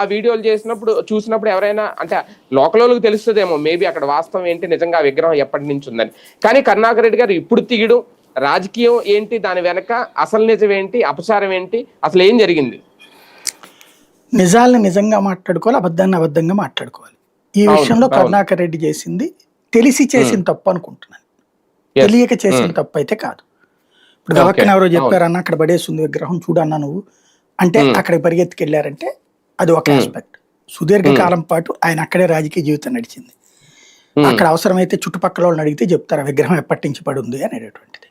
ఆ వీడియోలు చేసినప్పుడు చూసినప్పుడు ఎవరైనా అంటే లోకల్ వాళ్ళకి తెలుస్తుందేమో మేబీ అక్కడ వాస్తవం ఏంటి నిజంగా ఆ విగ్రహం ఎప్పటి నుంచి ఉందని. కానీ కరుణాకర్ రెడ్డి గారు ఇప్పుడు తీయడం రాజకీయం ఏంటి దాని వెనక అసలు నిజం ఏంటి అపచారం ఏంటి అసలు ఏం జరిగింది? నిజాల్ని నిజంగా మాట్లాడుకోవాలి అబద్ధాన్ని అబద్ధంగా మాట్లాడుకోవాలి. ఈ విషయంలో. కరుణాకర్ రెడ్డి చేసింది తెలిసి చేసిన తప్పు అనుకుంటున్నాను. తెలియక చేసిన తప్పు అయితే కాదు. ఇప్పుడు గవక్కన ఎవరో. చెప్పారన్న అక్కడ పడేస్తుంది విగ్రహం చూడన్నా నువ్వు. అంటే అక్కడికి పరిగెత్తుకెళ్ళారంటే అది ఒక ఆస్పెక్ట్ సుదీర్ఘ కాలం పాటు ఆయన అక్కడే రాజకీయ జీవితం నడిచింది. అక్కడ అవసరమైతే చుట్టుపక్కల వాళ్ళని అడిగితే చెప్తారు ఆ విగ్రహం ఎప్పటి నుంచి పడి ఉంది? అనేటటువంటిది.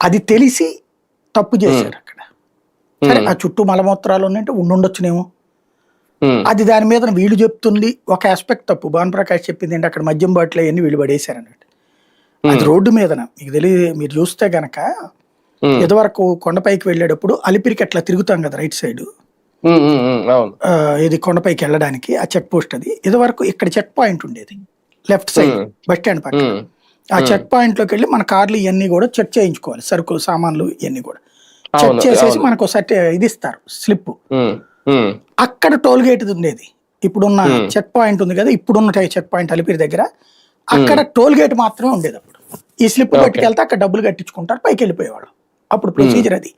అది తెలిసి తప్పు చేశారు అక్కడ. సరే ఆ చుట్టూ మలమూత్రాలు ఉన్నట్టు ఉండుండొచ్చునేమో. అది దాని మీద వీళ్ళు చెప్తుంది ఒక ఆస్పెక్ట్ తప్పు. భాను ప్రకాష్ చెప్పింది ఏంటి అక్కడ మద్యం బాటిల్ అవన్నీ వీళ్ళు పడేశారు అన్నట్టు. అది రోడ్డు మీదన. మీకు తెలియదు మీరు చూస్తే గనక. ఇదివరకు కొండపైకి వెళ్ళేటప్పుడు అలిపిరికి అట్లా తిరుగుతాం కదా రైట్ సైడ్. ఇది కొండపైకి వెళ్ళడానికి ఆ చెక్ పోస్ట్ అది. ఇదివరకు ఇక్కడ చెక్ పాయింట్ ఉండేది లెఫ్ట్ సైడ్. బస్ స్టాండ్ పక్కన. హ్మ్. ఆ చెక్ పాయింట్లోకి వెళ్ళి మన కార్లు ఇవన్నీ కూడా చెక్ చేయించుకోవాలి సరుకులు సామాన్లు ఇవన్నీ కూడా. చెక్ చేసేసి. మనకు సర్టి ఇది ఇస్తారు స్లిప్. అక్కడ టోల్ గేట్ ఉండేది. ఇప్పుడున్న చెక్ పాయింట్ ఉంది కదా ఇప్పుడున్న చెక్ పాయింట్ అలిపిరి దగ్గర అక్కడ టోల్ గేట్ మాత్రమే ఉండేది అప్పుడు. ఈ స్లిప్ పట్టుకెళ్తే అక్కడ డబ్బులు కట్టించుకుంటారు పైకి వెళ్ళిపోయేవాళ్ళు. అప్పుడు ప్రొసీజర్ అది.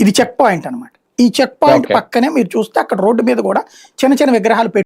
ఇది చెక్ పాయింట్ అన్నమాట. ఈ చెక్ పాయింట్. పక్కనే మీరు చూస్తే అక్కడ రోడ్డు మీద కూడా చిన్న చిన్న విగ్రహాలు పెట్టి